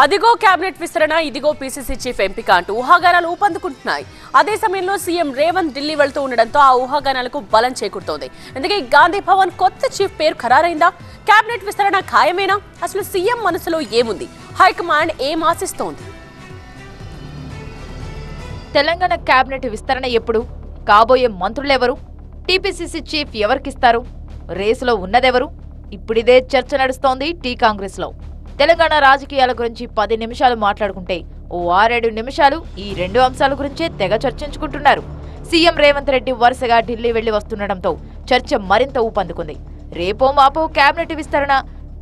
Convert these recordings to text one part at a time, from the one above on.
అదిగో కేబినెట్ విస్తరణ ఇదిగో పీసీసీ చీఫ్ ఎంపిక అంటూ ఊహాగానాలు ఊపందుకుంటున్నాయి. అదే సమయంలో సీఎం రేవంత్ ఢిల్లీ వెళ్తూ ఉండడంతో ఆ ఊహాగానాలకు బలం చేకూరుతోంది. అందుకే గాంధీ భవన్ కొత్త చీఫ్ పేరు ఖరారైందా? కేబినెట్ విస్తరణ ఖాయమేనా? అసలు సీఎం మనసులో ఏముంది? హైకమాండ్ ఏం ఆశిస్తోంది? తెలంగాణ కేబినెట్ విస్తరణ ఎప్పుడు? కాబోయే మంత్రులెవరు? TPCC chief ఎవరికిస్తారు? రేసులో ఉన్నదెవరు? ఇప్పుడిదే చర్చ నడుస్తోంది టీ కాంగ్రెస్లో. తెలంగాణ రాజకీయాల గురించి పది నిమిషాలు మాట్లాడుకుంటే ఓ ఆరేడు నిమిషాలు ఈ రెండు అంశాల గురించే తెగ చర్చించుకుంటున్నారు. సీఎం రేవంత్ రెడ్డి వరుసగా ఢిల్లీ వెళ్ళి వస్తుండటంతో చర్చ మరింత ఊపందుకుంది. రేపో మాపో కేబినెట్ విస్తరణ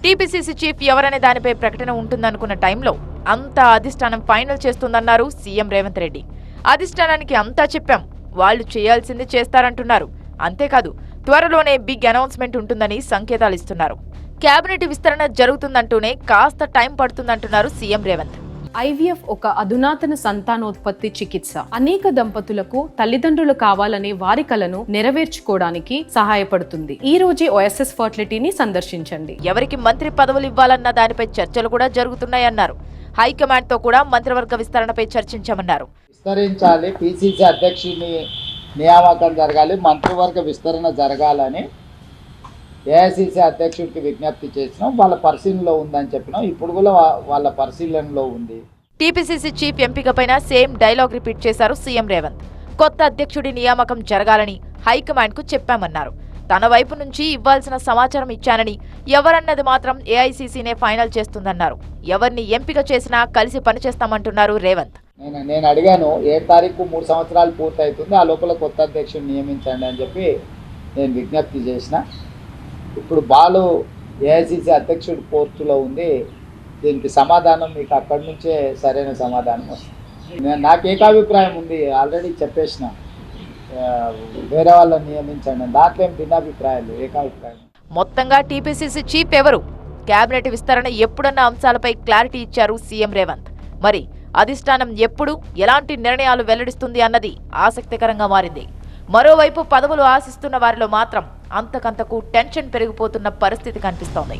టీపీసీసీ చీఫ్ ఎవరనే దానిపై ప్రకటన ఉంటుందనుకున్న టైంలో అంతా అధిష్టానం ఫైనల్ చేస్తుందన్నారు సీఎం రేవంత్ రెడ్డి. అధిష్టానానికి అంతా చెప్పాం వాళ్ళు చేయాల్సింది చేస్తారంటున్నారు. అంతేకాదు త్వరలోనే బిగ్ అనౌన్స్మెంట్ ఉంటుందని సంకేతాలు ఇస్తున్నారు. కేబినెట్ విస్తరణ జరుగుతుందంటూనే కాస్త టైం పడుతుందంటున్నారు సీఎం రేవంత్. ఐవీఎఫ్ ఒక అధునాతన సంతానోత్పత్తి చికిత్స. అనేక దంపతులకు తల్లిదండ్రులు కావాలనే వారి కలను నెరవేర్చుకోవడానికి సహాయపడుతుంది. ఈ రోజే ఓఎస్ఎస్ ఫర్టిలిటీని సందర్శించండి. ఎవరికి మంత్రి పదవులు ఇవ్వాలన్న దానిపై చర్చలు కూడా జరుగుతున్నాయన్నారు. హైకమాండ్తో కూడా మంత్రివర్గ విస్తరణపై చర్చించామన్నారు. విస్తరించాలి పిసిసి అధ్యక్షుని నియామకం జరగాలి మంత్రివర్గ విస్తరణ జరగాలని ఏఐసిసి అధ్యక్షుడికి విజ్ఞప్తి చేసినాం వాళ్ళ పరిశీలనలో ఉందని చెప్పినాం. ఇప్పుడు కూడా వాళ్ళ పరిశీలనలో ఉంది. టీపీసీసీ చీఫ్ ఎంపికపైన సేమ్ డైలాగ్ రిపీట్ చేశారు సీఎం రేవంత్. కొత్త అధ్యక్షుడి నియామకం జరగాలని హైకమాండ్కు చెప్పామన్నారు. తన వైపు నుంచి ఇవ్వాల్సిన సమాచారం ఇచ్చానని ఎవరన్నది మాత్రం ఏఐసీసీనే ఫైనల్ చేస్తుందన్నారు. ఎవరిని ఎంపిక చేసినా కలిసి పనిచేస్తామంటున్నారు రేవంత్. నేను నేను అడిగాను ఏ తారీఖు మూడు సంవత్సరాలు పూర్తవుతుంది ఆ లోపల కొత్త అధ్యక్షుడిని నియమించండి అని చెప్పి నేను విజ్ఞప్తి చేసిన. ఇప్పుడు బాలు ఏఐసిసి అధ్యక్షుడి పోస్టులో ఉంది. దీనికి సమాధానం మీకు అక్కడి నుంచే సరైన సమాధానం వస్తుంది. నేను నాకు ఏకాభిప్రాయం ఉంది. ఆల్రెడీ చెప్పేసిన. వేరే వాళ్ళని నియమించండి. దాంట్లో ఏం భిన్నాభిప్రాయాలు ఏకాభిప్రాయం మొత్తంగా టీపీసీసీ చీఫ్ ఎవరు? కేబినెట్ విస్తరణ ఎప్పుడన్న అంశాలపై క్లారిటీ ఇచ్చారు సీఎం రేవంత్. మరి అధిష్టానం ఎప్పుడు ఎలాంటి నిర్ణయాలు వెల్లడిస్తుంది అన్నది ఆసక్తికరంగా మారింది. మరోవైపు పదవులు ఆశిస్తున్న వారిలో మాత్రం అంతకంతకు టెన్షన్ పెరిగిపోతున్న పరిస్థితి కనిపిస్తోంది.